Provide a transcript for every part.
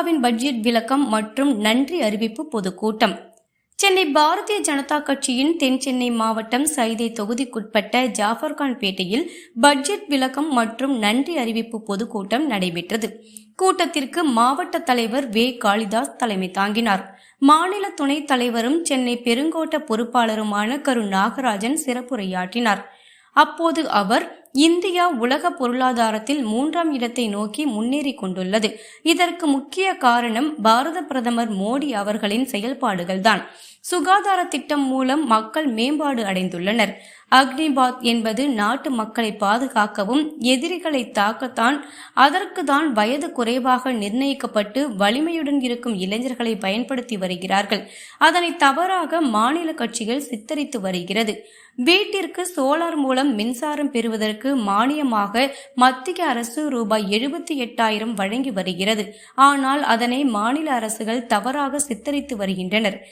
திமுகவின் பட்ஜெட் விளக்கம் மற்றும் நன்றி அறிவிப்பு பொதுக்கூட்டம். சென்னை பாரதிய ஜனதா கட்சியின் தென் சென்னை மாவட்டம் சைதை தொகுதிக்குட்பட்ட ஜாஃபர்கான் பேட்டையில் பட்ஜெட் விளக்கம் மற்றும் நன்றி அறிவிப்பு பொதுக்கூட்டம் நடைபெற்றது. கூட்டத்திற்கு மாவட்ட தலைவர் வே. காளிதாஸ் தலைமை தாங்கினார். மாநில துணைத் தலைவரும் சென்னை பெருங்கோட்ட பொறுப்பாளருமான கரு. நாகராஜன் சிறப்புரையாற்றினார். அப்போது அவர் இந்தியா உலக பொருளாதாரத்தில் மூன்றாம் இடத்தை நோக்கி முன்னேறி கொண்டுள்ளது. இதற்கு முக்கிய காரணம் பாரத பிரதமர் மோடி அவர்களின் செயல்பாடுகள்தான். சுகாதார திட்டம் மூலம் மக்கள் மேம்பாடு அடைந்துள்ளனர். அக்னிபாத் என்பது நாட்டு மக்களை பாதுகாக்கவும் எதிரிகளை தாக்கத்தான் அதற்கு தான் வயது குறைவாக நிர்ணயிக்கப்பட்டு வலிமையுடன் இருக்கும் இளைஞர்களை பயன்படுத்தி வருகிறார்கள். அதனை தவறாக மாநில கட்சிகள் சித்தரித்து வருகிறது. வீட்டிற்கு சோலார் மூலம் மின்சாரம் பெறுவதற்கு மானியமாக மத்திய அரசு ரூபாய் எழுபத்தி எட்டாயிரம் வழங்கி வருகிறது. ஆனால் அதனை மாநில அரசுகள் தவறாக சித்தரித்து வருகின்றனர்.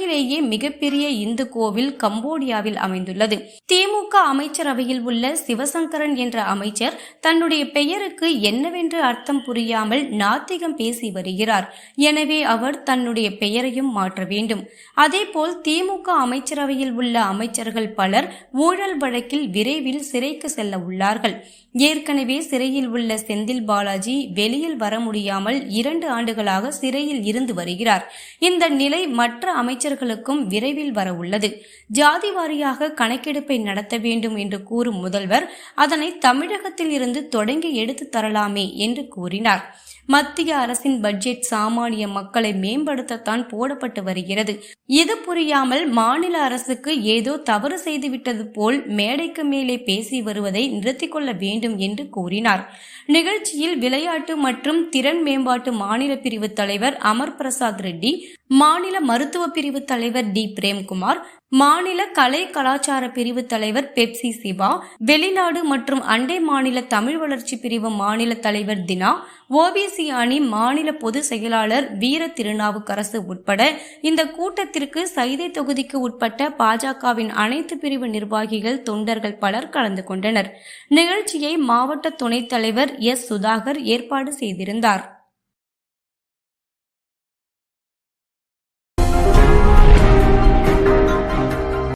உலகிலேயே மிகப்பெரிய இந்து கோவில் கம்போடியாவில் அமைந்துள்ளது. திமுக அமைச்சரவையில் உள்ள சிவசங்கரன் என்ற அமைச்சர் தன்னுடைய பெயருக்கு என்னவென்று அர்த்தம் புரியாமல் நாத்திகம் பேசி வருகிறார். எனவே அவர் தன்னுடைய பெயரையும் மாற்ற வேண்டும். அதேபோல் திமுக அமைச்சரவையில் உள்ள அமைச்சர்கள் பலர் ஊழல் வழக்கில் விரைவில் சிறைக்கு செல்ல உள்ளார்கள். ஏற்கனவே சிறையில் உள்ள செந்தில் பாலாஜி வெளியில் வர முடியாமல் இரண்டு ஆண்டுகளாக சிறையில் இருந்து வருகிறார். இந்த நிலை மற்ற அமைச்சர் அமைச்சர்களுக்கும் விரைவில் வர உள்ளது ஜாதி வாரியாக கணக்கெடுப்பை நடத்த வேண்டும் என்று கூறும் முதல்வர் அதனை தமிழகத்தில் இருந்து தொடங்கி எடுத்து தரலாமே என்று கூறினார். மத்திய அரசின் பட்ஜெட் சாமானிய மக்களை மேம்படுத்தத்தான் போடப்பட்டு வருகிறது. இது புரியாமல் மாநில அரசுக்கு ஏதோ தவறு செய்துவிட்டது போல் மேடைக்கு மேலே பேசி வருவதை நிறுத்திக் கொள்ள வேண்டும் என்று கூறினார். நிகழ்ச்சியில் விளையாட்டு மற்றும் திறன் மேம்பாட்டு மாநில பிரிவு தலைவர் அமர் பிரசாத் ரெட்டி மாநில மருத்துவ பிரிவு தலைவர் டி. பிரேம்குமார் மாநில கலை கலாச்சார பிரிவு தலைவர் பெப்சி சிவா வெளிநாடு மற்றும் அண்டை மாநில தமிழ் வளர்ச்சி பிரிவு மாநில தலைவர் தினா ஓபிசி அணி மாநில பொதுச் செயலாளர் வீர திருநாவுக்கரசு உட்பட இந்த கூட்டத்திற்கு சைதை தொகுதிக்கு உட்பட்ட பாஜகவின் அனைத்து பிரிவு நிர்வாகிகள் தொண்டர்கள் பலர் கலந்து கொண்டனர். நிகழ்ச்சியை மாவட்ட துணைத் தலைவர் எஸ். சுதாகர் ஏற்பாடு செய்திருந்தார்.